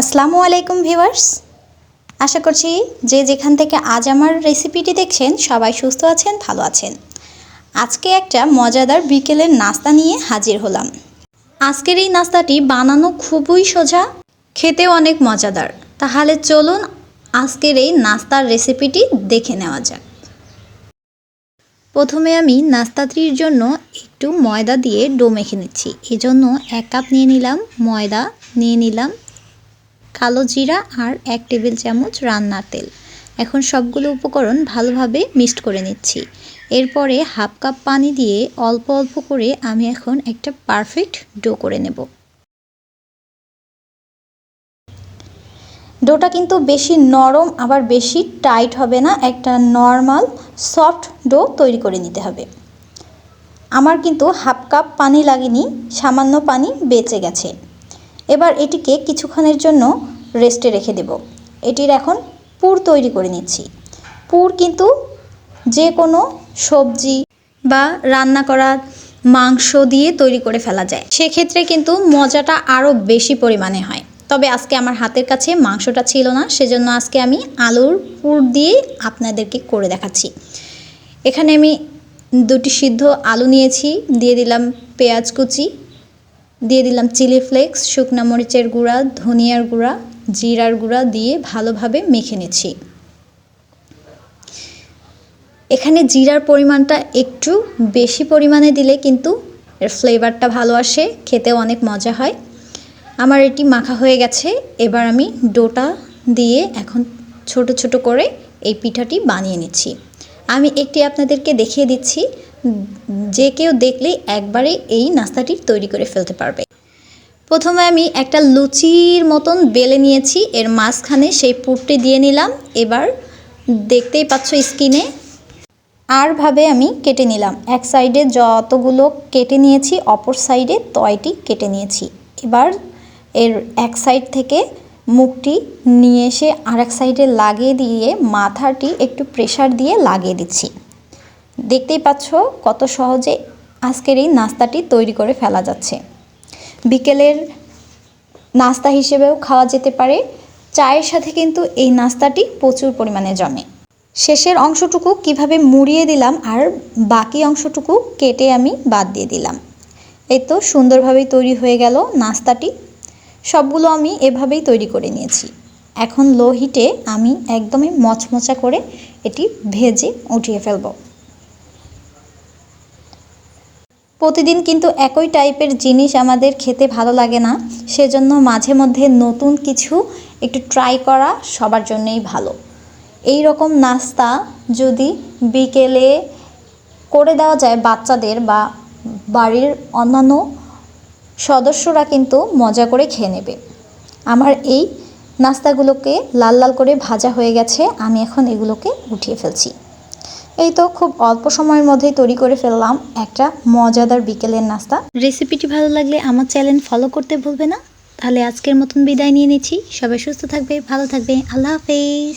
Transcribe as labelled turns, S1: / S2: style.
S1: আসসালামু আলাইকুম ভিউয়ার্স। আশা করছি যে যেখান থেকে আজ আমার রেসিপিটি দেখছেন, সবাই সুস্থ আছেন, ভালো আছেন। আজকে একটা মজাদার বিকেলের নাস্তা নিয়ে হাজির হলাম। আজকের এই নাস্তাটি বানানো খুবই সোজা খেতেও অনেক মজাদার। তাহলে চলুন আজকের এই নাস্তার রেসিপিটি দেখে নেওয়া যাক। প্রথমে আমি নাস্তাটির জন্য একটু ময়দা দিয়ে ডো মেখে নিচ্ছি। এজন্য এক কাপ নিয়ে নিলাম ময়দা, নিয়ে নিলাম কালো জিরা আর এক টেবিল চামচ রান্নার তেল। এখন সবগুলো উপকরণ ভালোভাবে মিক্সড করে নিচ্ছি। এরপরে হাফ কাপ পানি দিয়ে অল্প অল্প করে আমি এখন একটা পারফেক্ট ডো করে নেব। ডোটা কিন্তু বেশি নরম, আবার বেশি টাইট হবে না। একটা নর্মাল, সফট ডো তৈরি করে নিতে হবে। আমার কিন্তু হাফ কাপ পানি লাগেনি, সামান্য পানি বেঁচে গেছে। এবার এটিকে কিছুক্ষণের জন্য রেস্টে রেখে দেব। এটির এখন পুর তৈরি করে নিচ্ছি। পুর কিন্তু যে কোনো সবজি বা রান্না করা মাংস দিয়ে তৈরি করে ফেলা যায়। সেক্ষেত্রে কিন্তু মজাটা আরও বেশি পরিমাণে হয়। তবে আজকে আমার হাতের কাছে মাংসটা ছিল না, সেজন্য আজকে আমি আলুর পুর দিয়ে আপনাদেরকে করে দেখাচ্ছি। এখানে আমি দুটি সিদ্ধ আলু নিয়েছি, দিয়ে দিলাম পেঁয়াজ কুচি দিয়ে দিলাম চিলি ফ্লেক্স, শুকনো মরিচের গুঁড়া, ধনিয়ার গুঁড়া, জিরার গুঁড়া দিয়ে ভালোভাবে মেখে নিচ্ছি। এখানে জিরার পরিমাণটা একটু বেশি পরিমাণে দিলে কিন্তু এর ফ্লেভারটা ভালো আসে, খেতেও অনেক মজা হয়। আমার এটি মাখা হয়ে গেছে, এবার আমি ডোটা দিয়ে এখন ছোট ছোট করে এই পিঠাটি বানিয়ে নিচ্ছি। আমি একটি আপনাদেরকে দেখিয়ে দিচ্ছি যে কেউ দেখলেই একবারে এই নাস্তাটি তৈরি করে ফেলতে পারবে। প্রথমে আমি একটা লুচির মতন বেলে নিয়েছি, এর মাঝখানে সেই পুরটি দিয়ে নিলাম। এবার দেখতেই পাচ্ছ স্কিনে। আরভাবে আমি কেটে নিলাম। এক সাইডে যতগুলো কেটে নিয়েছি, অপর সাইডে তয়টি কেটে নিয়েছি। এবার এর এক সাইড থেকে মুখটি নিয়ে এসে আর এক সাইডে লাগিয়ে দিয়ে মাথাটি একটু প্রেশার দিয়ে লাগিয়ে দিচ্ছি। দেখতেই পাচ্ছ কত সহজে আজকের এই নাস্তাটি তৈরি করে ফেলা যাচ্ছে। বিকেলের নাস্তা হিসেবেও খাওয়া যেতে পারে। চায়ের সাথে কিন্তু এই নাস্তাটি প্রচুর পরিমাণে জমে। শেষের অংশটুকু কীভাবে মুড়িয়ে দিলাম আর বাকি অংশটুকু কেটে আমি বাদ দিয়ে দিলাম। এই তো সুন্দরভাবেই তৈরি হয়ে গেল নাস্তাটি। সবগুলো আমি এভাবেই তৈরি করে নিয়েছি। এখন লো হিটে আমি একদমই মচমচা করে এটি ভেজে উঠিয়ে ফেলব। প্রতিদিন কিন্তু একই টাইপের জিনিস আমাদের খেতে ভালো লাগে না। সেজন্য মাঝে মধ্যে নতুন কিছু একটু ট্রাই করা সবার জন্যই ভালো। এই রকম নাস্তা যদি বিকেলে করে দেওয়া যায় বাচ্চাদের বা বাড়ির অন্যান্য সদস্যরা কিন্তু মজা করে খেয়ে নেবে। আমার এই নাস্তাগুলোকে লাল লাল করে ভাজা হয়ে গেছে, আমি এখন এগুলোকে উঠিয়ে ফেলছি। এই তো খুব অল্প সময়ের মধ্যেই তৈরি করে ফেললাম একটা মজাদার বিকেলের নাস্তা। রেসিপিটি ভালো লাগলে আমার চ্যানেল ফলো করতে ভুলবে না। তাহলে আজকের মতন বিদায় নিয়ে নিচ্ছি। সবাই সুস্থ থাকবে, ভালো থাকবে। আল্লাহ হাফেজ।